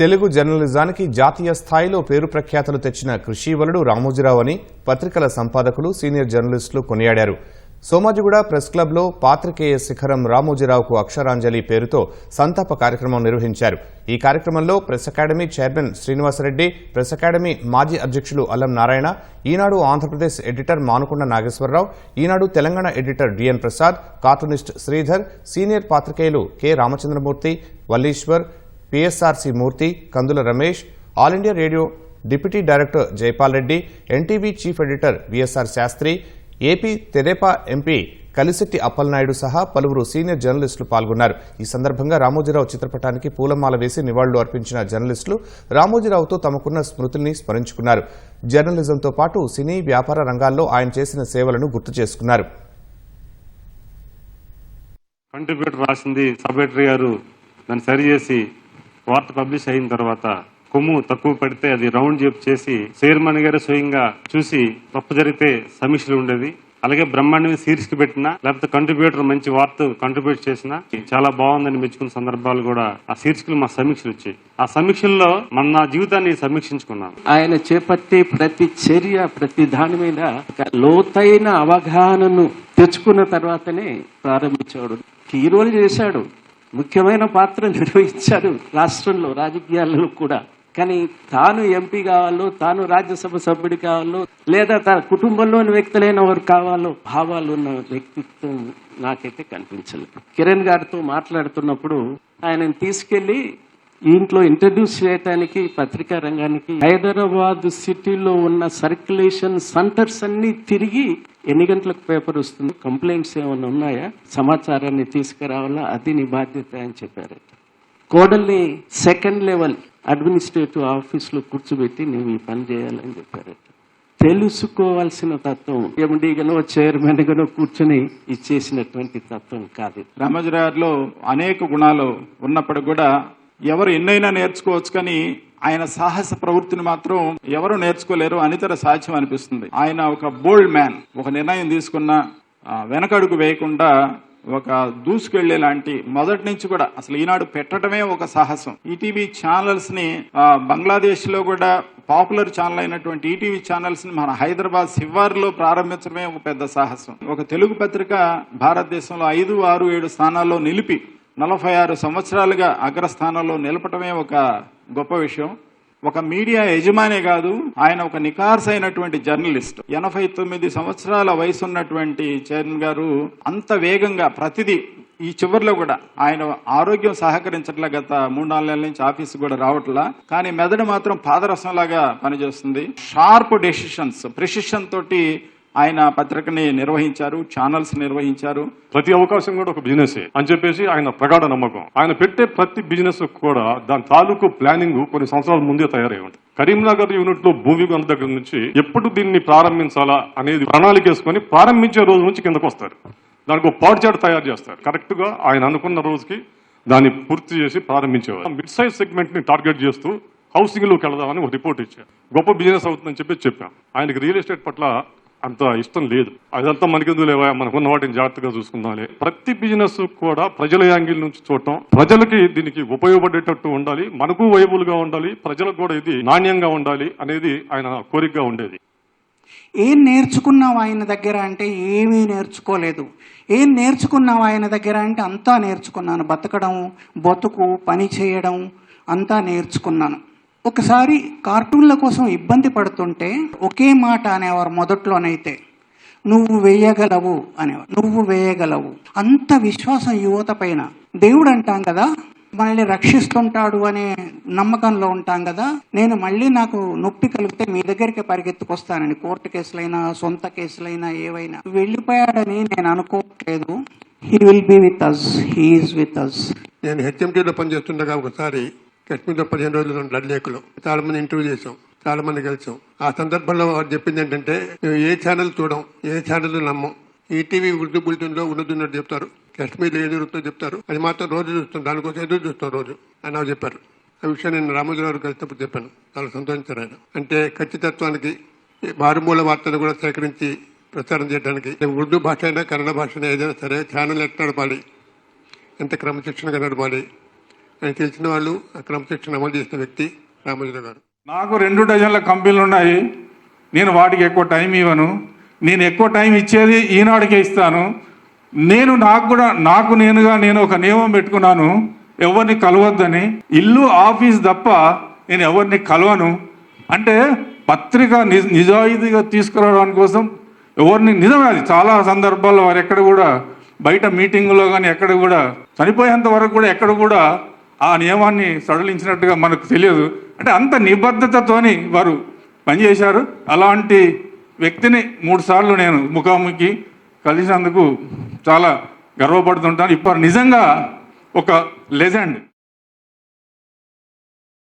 తెలుగు జర్నలిజానికి జాతీయ స్థాయిలో పేరు ప్రఖ్యాతలు తెచ్చిన కృషివలుడు రామోజీరావు అని పత్రికల సంపాదకులు సీనియర్ జర్నలిస్టులు కొనియాడారు. సోమాజిగూడ ప్రెస్ క్లబ్లో పాత్రికేయ శిఖరం రామోజీరావుకు అక్షరాంజలి పేరుతో సంతాప కార్యక్రమం నిర్వహించారు. ఈ కార్యక్రమంలో press academy chairman Srinivasa Reddy press academy మాజీ అధ్యక్షులు Allam Narayana Eenadu Andhra Pradesh editor Manukonda Nageswara Rao Eenadu Telangana editor DN Prasad cartoonist Sridhar senior పాత్రికేయులు K Ramachandra Murthy Valliswar PSRC Murthy Kandula Ramesh all India radio deputy director Jaipal Reddy NTV chief editor VSR Sastry AP తెదేపా MP Kalisetti Appalanaidu సహా పలువురు senior జర్నలిస్టులు పాల్గొన్నారు. ఈ సందర్భంగా రామోజీరావు చిత్రపటానికి పూలమాల వేసి నివాళులు అర్పించిన జర్నలిస్టులు రామోజీరావుతో తమకున్న స్మృతుల్ని స్మరించుకున్నారు. జర్నలిజంతో పాటు సినీ వ్యాపార రంగాల్లో ఆయన చేసిన సేవలను గుర్తు చేసుకున్నారు. కంట్రిబ్యూటర్ రాసింది సబ్ గారు. దాన్ని సరిచేసి వార్త పబ్లిష్ అయిన తర్వాత కొమ్ము తక్కువ పడితే అది రౌండ్ చేప్ చేసి చైర్మన్ గారు స్వయంగా చూసి తప్పు జరిగితే సమీక్షలు ఉండేది అలాగే బ్రహ్మాండమైన సీరీస్కి పెట్టినా లేకపోతే కంట్రిబ్యూటర్ మంచి వార్త కంట్రిబ్యూట్ చేసినా చాలా బాగుందని మెచ్చుకున్న సందర్భాలు కూడా ఆ శీర్షికలు మా సమీక్షలు వచ్చాయి. ఆ సమీక్షల్లో మన నా జీవితాన్ని సమీక్షించుకున్నాం. ఆయన చేపట్టే ప్రతి చర్య ప్రతి దాని మీద లోతైన అవగాహనను తెచ్చుకున్న తర్వాతనే ప్రారంభించాడు హీరోలు చేశాడు. ముఖ్యమైన పాత్ర నిర్వహించారు రాష్ట్రంలో రాజకీయాలలో కూడా. కానీ తాను ఎంపీ కావాలో తాను రాజ్యసభ సభ్యుడు కావాలో లేదా తన కుటుంబంలోని వ్యక్తులైన వారు కావాలో భావాలు ఉన్న వ్యక్తిత్వం నాకైతే కనిపించలేదు. కిరణ్ గారితో మాట్లాడుతున్నప్పుడు ఆయనను తీసుకెళ్ళి ఇంట్లో ఇంట్రడ్యూస్ చేయడానికి పత్రికా రంగానికి హైదరాబాద్ సిటీలో ఉన్న సర్క్యులేషన్ సెంటర్స్ అన్ని తిరిగి ఎన్ని గంటలకు పేపర్ వస్తుంది? కంప్లైంట్స్ ఏమైనా ఉన్నాయా? సమాచారాన్ని తీసుకురావాలా? అది నీ బాధ్యత అని చెప్పారు. కోడల్ని సెకండ్ లెవెల్ అడ్మినిస్ట్రేటివ్ ఆఫీస్లో కూర్చోబెట్టి నువ్వు ఈ పని చేయాలని చెప్పారు. తెలుసుకోవాల్సిన తత్వం ఎండి గనో చైర్మన్ గనో కూర్చొని ఇచ్చేసినటువంటి తత్వం కాదు. రామోజీరావులో అనేక గుణాలు ఉన్నప్పటికి కూడా ఎవరు ఎన్నైనా నేర్చుకోవచ్చు కానీ ఆయన సాహస ప్రవృత్తిని మాత్రం ఎవరు నేర్చుకోలేరు అనితర సాధ్యం అనిపిస్తుంది. ఆయన ఒక బోల్డ్ మ్యాన్ ఒక నిర్ణయం తీసుకున్న వెనకడుగు వేయకుండా ఒక దూసుకెళ్ళే లాంటి మొదటి నుంచి కూడా అసలు ఈనాడు పెట్టడమే ఒక సాహసం. ఈటీవీ ఛానల్స్ని బంగ్లాదేశ్లో కూడా పాపులర్ ఛానల్ అయినటువంటి ఈటీవీ ఛానల్స్ని మన హైదరాబాద్ శివార్లో ప్రారంభించడమే ఒక పెద్ద సాహసం. ఒక తెలుగు పత్రిక భారతదేశంలో ఐదు ఆరు ఏడు స్థానాల్లో నిలిపి నలభై ఆరు సంవత్సరాలుగా అగ్రస్థానంలో నిలపటమే ఒక గొప్ప విషయం. ఒక మీడియా యజమానే కాదు ఆయన ఒక నికార్సైనటువంటి జర్నలిస్ట్. ఎనభై తొమ్మిది సంవత్సరాల వయసు ఉన్నటువంటి చైర్మన్ గారు అంత వేగంగా ప్రతిదీ ఈ చివరిలో కూడా ఆయన ఆరోగ్యం సహకరించట్లే గత మూడు నాలుగు నెలల నుంచి ఆఫీస్ కూడా రావట్లా. కానీ మెదడు మాత్రం పాదరసంలాగా పనిచేస్తుంది. షార్ప్ డెసిషన్స్ ప్రెసిషన్ తోటి ఆయన పత్రికని నిర్వహించారు ఛానల్స్ నిర్వహించారు. ప్రతి అవకాశం కూడా ఒక బిజినెస్ అని చెప్పేసి ఆయన ప్రగాఢ నమ్మకం. ఆయన పెట్టే ప్రతి బిజినెస్ కూడా దాని తాలూకు ప్లానింగ్ కొన్ని సంవత్సరాల ముందే తయారై ఉంటుంది కరీంనగర్ యూనిట్లో భూమి దగ్గర నుంచి ఎప్పుడు దీన్ని ప్రారంభించాలా అనేది ప్రణాళిక వేసుకొని ప్రారంభించే రోజు నుంచి కిందకు వస్తారు. దానికి ఒక పాడ్చాట్ తయారు చేస్తారు. కరెక్ట్గా ఆయన అనుకున్న రోజుకి దాన్ని పూర్తి చేసి ప్రారంభించేవారు. మిడ్ సైజ్ సెగ్మెంట్ని టార్గెట్ చేస్తూ హౌసింగ్లోకి వెళదామని ఒక రిపోర్ట్ ఇచ్చారు. గొప్ప బిజినెస్ అవుతుందని చెప్పి చెప్పాం. ఆయనకి రియల్ ఎస్టేట్ పట్ల అంత ఇష్టం లేదు. అదంతా మనకెందుకు లేవా? మనకున్న వాటిని జాగ్రత్తగా చూసుకుందాంలే. ప్రతి బిజినెస్ కూడా ప్రజల యాంగిల్ నుంచి చూడటం ప్రజలకి దీనికి ఉపయోగపడేటట్టు ఉండాలి మనకు వైబుల్గా ఉండాలి ప్రజలకు కూడా ఇది నాణ్యంగా ఉండాలి అనేది ఆయన కోరికగా ఉండేది. ఏం నేర్చుకున్నావు ఆయన దగ్గర అంటే ఏమీ నేర్చుకోలేదు. ఏం నేర్చుకున్నావు ఆయన దగ్గర అంటే అంతా నేర్చుకున్నాను. బతకడం బతుకు పని చేయడం అంతా నేర్చుకున్నాను. ఒకసారి కార్టూన్ల కోసం ఇబ్బంది పడుతుంటే ఒకే మాట అనేవారు మొదట్లోనైతే నువ్వు వేయగలవు అనేవారు. నువ్వు వేయగలవు. అంత విశ్వాసం యువత పైన. దేవుడు అంటాం కదా మనల్ని రక్షిస్తుంటాడు అనే నమ్మకంలో ఉంటాం కదా నేను మళ్ళీ నాకు నొప్పి కలిగితే మీ దగ్గరికి పరిగెత్తుకొస్తానని కోర్టు కేసులైనా సొంత కేసులైనా ఏవైనా. వెళ్ళిపోయాడని నేను అనుకోవట్లేదు he will be with us he's with us నేను హెచ్ఎంటీలో పనిచేస్తుండగా ఒకసారి కశ్మీర్లో పదిహేను రోజులు బ్లడ్ లేకులు చాలా మంది ఇంటర్వ్యూ చేసాం చాలా మంది కలిసాం ఆ సందర్భంలో వారు చెప్పింది ఏంటంటే మేము ఏ ఛానల్ చూడం ఏ ఛానల్ నమ్మం. ఈటీవీ ఉర్దూ బులెటిన్లో ఉన్నది చెప్తారు కాశ్మీర్లో ఏది జరుగుతుందో చెప్తారు. అది మాత్రం రోజు చూస్తాం దానికోసం ఎదురు చూస్తాం రోజు అని చెప్పారు. ఆ విషయం నేను రామోజీరావు కలిసినప్పుడు చెప్పాను. చాలా సంతోషించారు ఆయన. అంటే ఖచ్చితత్వానికి మారుమూల వార్తలు కూడా సేకరించి ప్రచారం చేయడానికి ఉర్దూ భాష అయినా కన్నడ భాష అయినా ఏదైనా సరే ఛానల్ ఎట్లా నడపాలి ఎంత క్రమశిక్షణగా నడపాలి అని తెలిసిన వాళ్ళు ఆ క్రమశిక్షణ అమలు చేసిన వ్యక్తి రామోజీరావు గారు. నాకు రెండు డజన్ల కంపెనీలు ఉన్నాయి. నేను వాటికి ఎక్కువ టైం ఇవ్వను. నేను ఎక్కువ టైం ఇచ్చేది ఈనాడుకే ఇస్తాను. నేను నాకు కూడా నాకు నేనుగా నేను ఒక నియమం పెట్టుకున్నాను. ఎవరిని కలవద్దని. ఇల్లు ఆఫీస్ తప్ప నేను ఎవరిని కలవను. అంటే పత్రిక నిజ నిజాయితీగా తీసుకురావడానికి కోసం ఎవరిని నిజమే అది. చాలా సందర్భాల్లో వారు ఎక్కడ కూడా బయట మీటింగులో కానీ ఎక్కడ కూడా చనిపోయేంత వరకు కూడా ఎక్కడ కూడా ఆ నియమాన్ని సడలించినట్టుగా మనకు తెలియదు. అంటే అంత నిబద్ధతతోని వారు పనిచేశారు. అలాంటి వ్యక్తిని మూడు సార్లు నేను ముఖాముఖి కలిసినందుకు చాలా గర్వపడుతుంటాను. ఇప్పుడు నిజంగా ఒక లెజెండ్